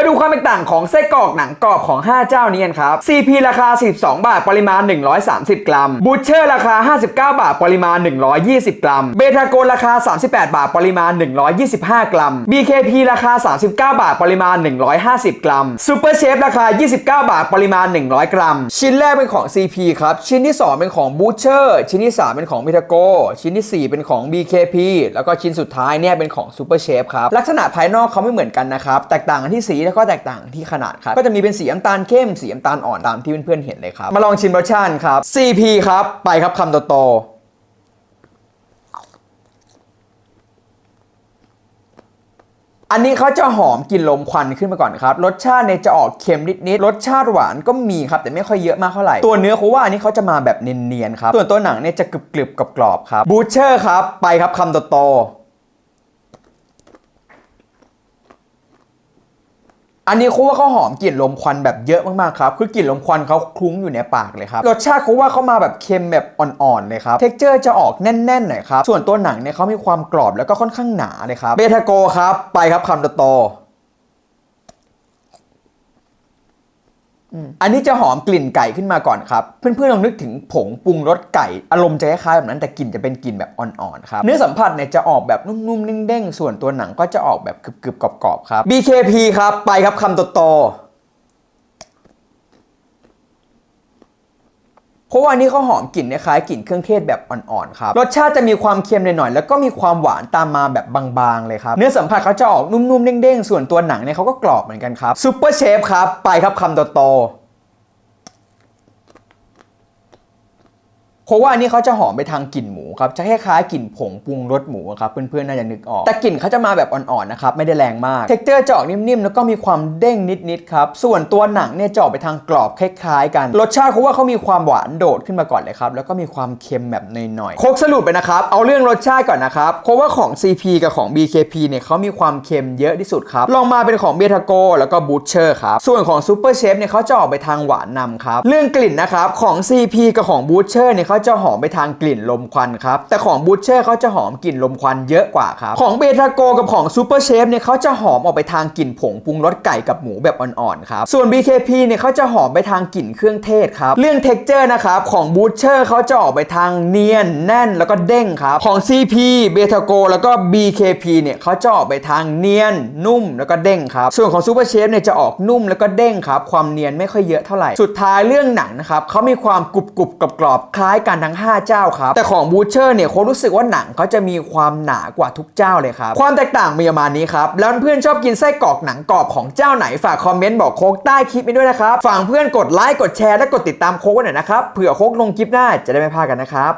มาดูความแตกต่างของไส้กรอกหนังกรอบของ 5 เจ้านี้กันครับ CP ราคา42บาท ปริมาณ 130 กรัม บูเชอร์ราคา 59 บาท ปริมาณ 120 กรัม เบทาโกราคา 38 บาท ปริมาณ 125 กรัม BKP ราคา 39 บาท ปริมาณ 150 กรัมซูเปอร์เชฟราคา 29 บาท ปริมาณ 100 กรัม ชิ้นแรกเป็นของ CP ครับ ชิ้นที่ 2 เป็นของบูเชอร์ ชิ้นที่ 3 เป็นของเบทาโก ชิ้นทีสี่ 4 เป็นของ BKP แล้วก็ชิ้นสุดท้ายเนี่ยเป็นของซูเปอร์เชฟครับ ลักษณะภายนอกเขาไม่เหมือนกันนะครับ แตกต่างกันที่สีแล้วก็แตกต่างที่ขนาดครับ ก็จะมีเป็นสีน้ำตาลเข้ม สีน้ำตาลอ่อนตามที่เพื่อนๆเห็นเลยครับ มาลองชิมรสชาติครับ CP ครับ ไปครับคำโตๆอันนี้เขาจะหอมกลิ่นลมควันขึ้นมาก่อนครับ รสชาติเนี่ยจะออกเค็มนิดๆ รสชาติหวานก็มีครับ แต่ไม่ค่อยเยอะมากเท่าไหร่ ตัวเนื้อเขาว่าอันนี้เขาจะมาแบบเนียนๆครับ ส่วนตัวหนังเนี่ยจะกรึบๆกับกรอบๆครับบูเชอร์ครับ ไปครับคำโตๆ อันนี้เขาว่าเขาหอมกลิ่นลมควันแบบเยอะมากๆครับ คือกลิ่นลมควันเขาคลุ้งอยู่ในปากเลยครับ รสชาติเขาว่าเขามาแบบเค็มแบบอ่อนๆเลยครับ เท็กเจอร์จะออกแน่นๆหน่อยครับ ส่วนตัวหนังเนี่ยเขามีความกรอบแล้วก็ค่อนข้างหนาเลยครับ เบทาโกครับ ไปครับคำโต อันนี้จะหอมกลิ่นไก่ขึ้นมาก่อนครับ เพื่อนๆลองนึกถึงผงปรุงรสไก่ อารมณ์จะคล้ายๆแบบนั้นแต่กลิ่นจะเป็นกลิ่นแบบอ่อนๆครับ เนื้อสัมผัสเนี่ยจะออกแบบนุ่มๆเด้งๆส่วนตัวหนังก็จะออกแบบกรึบๆกรอบๆครับ BKP ครับไปครับคำโตๆ เพราะว่านี้เขาหอมกลิ่นคล้ายกลิ่นเครื่องเทศแบบอ่อนๆครับ รสชาติจะมีความเค็มหน่อยๆแล้วก็มีความหวานตามมาแบบบางๆเลยครับ เนื้อสัมผัสเขาจะออกนุ่มๆเด้งๆ ส่วนตัวหนังเนี่ยเขาก็กรอบเหมือนกันครับซูเปอร์เชฟครับ ไปครับคำโตๆเพราะว่านี้เขาจะหอมไปทางกลิ่นหมู ครับจะคล้ายๆกลิ่นผงปรุงรสหมูครับเพื่อนๆน่าจะนึกออก แต่กลิ่นเขาจะมาแบบอ่อนๆนะครับไม่ได้แรงมากเท็กเจอร์จะออกนิ่มๆแล้วก็มีความเด้งนิดๆครับส่วนตัวหนังเนี่ยจะออกไปทางกรอบคล้ายๆ กัน รสชาติเขาว่าเขามีความหวานโดดขึ้นมาก่อนเลยครับแล้วก็มีความเค็มแบบหน่อยๆโคกสรุปไปนะครับเอาเรื่องรสชาติก่อนนะครับเพราะว่าของ CP กับของ BKP เนี่ยเขามีความเค็มเยอะที่สุดครับลองมาเป็นของเบทาโกแล้วก็บูชเชอร์ครับส่วนของซูเปอร์เชฟเนี่ยเขาจะออกไปทางหวานนำครับเรื่องกลิ่นนะครับของ CP กับของบูชเชอร์เนี่ยเขาจะหอมไปทางกลิ่นลมควันครับแต่ของบูชเชอร์เขาจะหอมกลิ่นลมควันเยอะกว่าครับ ของเบทาโกกับของซูเปอร์เชฟเนี่ยเขาจะหอมออกไปทางกลิ่นผงปรุงรสไก่กับหมูแบบอ่อนๆครับ ส่วน BKP เนี่ยเขาจะหอมไปทางกลิ่นเครื่องเทศครับ เรื่องเท็กเจอร์นะครับของบูชเชอร์เขาจะออกไปทางเนียนแน่นแล้วก็เด้งครับ ของ CP เบทาโกแล้วก็ BKP เนี่ยเขาจะออกไปทางเนียนนุ่มแล้วก็เด้งครับ ส่วนของซูเปอร์เชฟเนี่ยจะออกนุ่มแล้วก็เด้งครับ ความเนียนไม่ค่อยเยอะเท่าไหร่ สุดท้ายเรื่องหนังนะครับเขามีความกรุบกรุบกรอบคล้ายกันทั้ง 5 เจ้าครับ แต่ของบูชเชอร์เนี่ยเขารู้สึกว่าหนังเขาจะมีความหนากว่าทุกเจ้าเลยครับ ความแตกต่างมีประมาณนี้ครับ แล้วเพื่อนชอบกินไส้กรอกหนังกรอบของเจ้าไหนฝากคอมเมนต์บอกโค้กใต้คลิปไปด้วยนะครับ ฝากเพื่อนกดไลค์กดแชร์และกดติดตามโค้กไว้หน่อยนะครับเผื่อโค้กลงคลิปหน้าจะได้ไม่พลาดกันนะครับ